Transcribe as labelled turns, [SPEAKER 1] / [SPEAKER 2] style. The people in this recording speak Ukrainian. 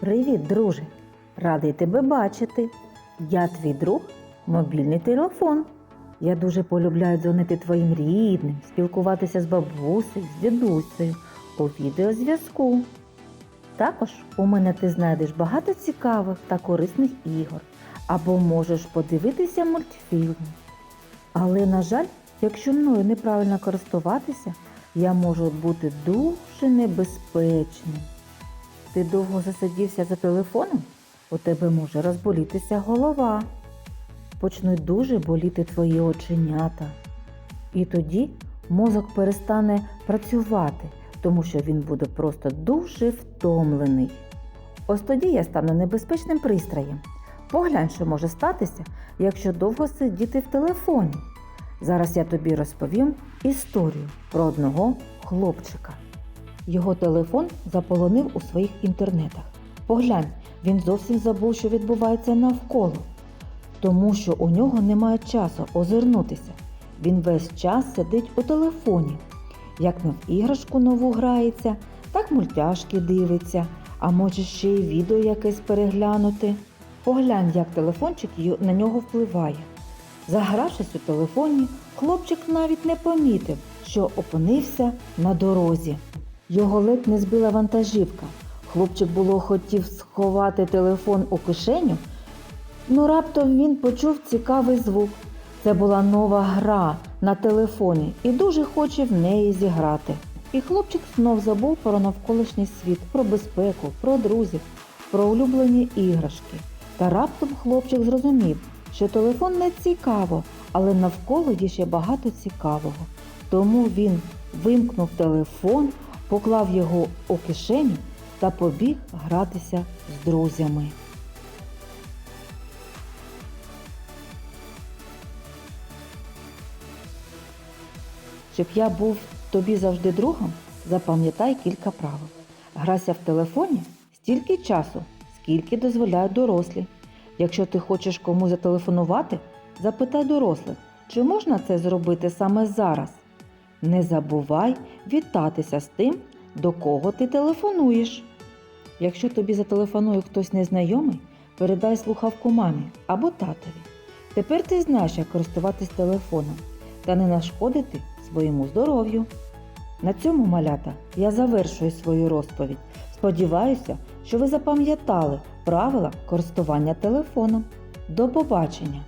[SPEAKER 1] Привіт, друже! Радий тебе бачити. Я твій друг, мобільний телефон. Я дуже полюбляю дзвонити твоїм рідним, спілкуватися з бабусею, з дідусею у відеозв'язку. Також у мене ти знайдеш багато цікавих та корисних ігор, або можеш подивитися мультфільм. Але, на жаль, якщо мною неправильно користуватися, я можу бути дуже небезпечним. Ти довго засидівся за телефоном? У тебе може розболітися голова. Почнуть дуже боліти твої оченята. І тоді мозок перестане працювати, тому що він буде просто дуже втомлений. Ось тоді я стану небезпечним пристроєм. Поглянь, що може статися, якщо довго сидіти в телефоні. Зараз я тобі розповім історію про одного хлопчика. Його телефон заполонив у своїх інтернетах. Поглянь, він зовсім забув, що відбувається навколо, тому що у нього немає часу озирнутися. Він весь час сидить у телефоні. Як не в іграшку нову грається, так мультяшки дивиться, а може ще й відео якесь переглянути. Поглянь, як телефончик на нього впливає. Загравшись у телефоні, хлопчик навіть не помітив, що опинився на дорозі. Його ледь не збила вантажівка. Хлопчик було хотів сховати телефон у кишеню, ну раптом він почув цікавий звук. Це була нова гра на телефоні і дуже хоче в неї зіграти. І хлопчик знов забув про навколишній світ, про безпеку, про друзів, про улюблені іграшки. Та раптом хлопчик зрозумів, що телефон не цікаво, але навколо є ще багато цікавого. Тому він вимкнув телефон, поклав його у кишеню та побіг гратися з друзями. Щоб я був тобі завжди другом, запам'ятай кілька правил. Грайся в телефоні стільки часу, скільки дозволяють дорослі. Якщо ти хочеш комусь зателефонувати, запитай дорослих, чи можна це зробити саме зараз. Не забувай вітатися з тим, до кого ти телефонуєш. Якщо тобі зателефонує хтось незнайомий, передай слухавку мамі або татові. Тепер ти знаєш, як користуватись телефоном та не нашкодити своєму здоров'ю. На цьому малята я завершую свою розповідь. Сподіваюся, що ви запам'ятали правила користування телефоном. До побачення!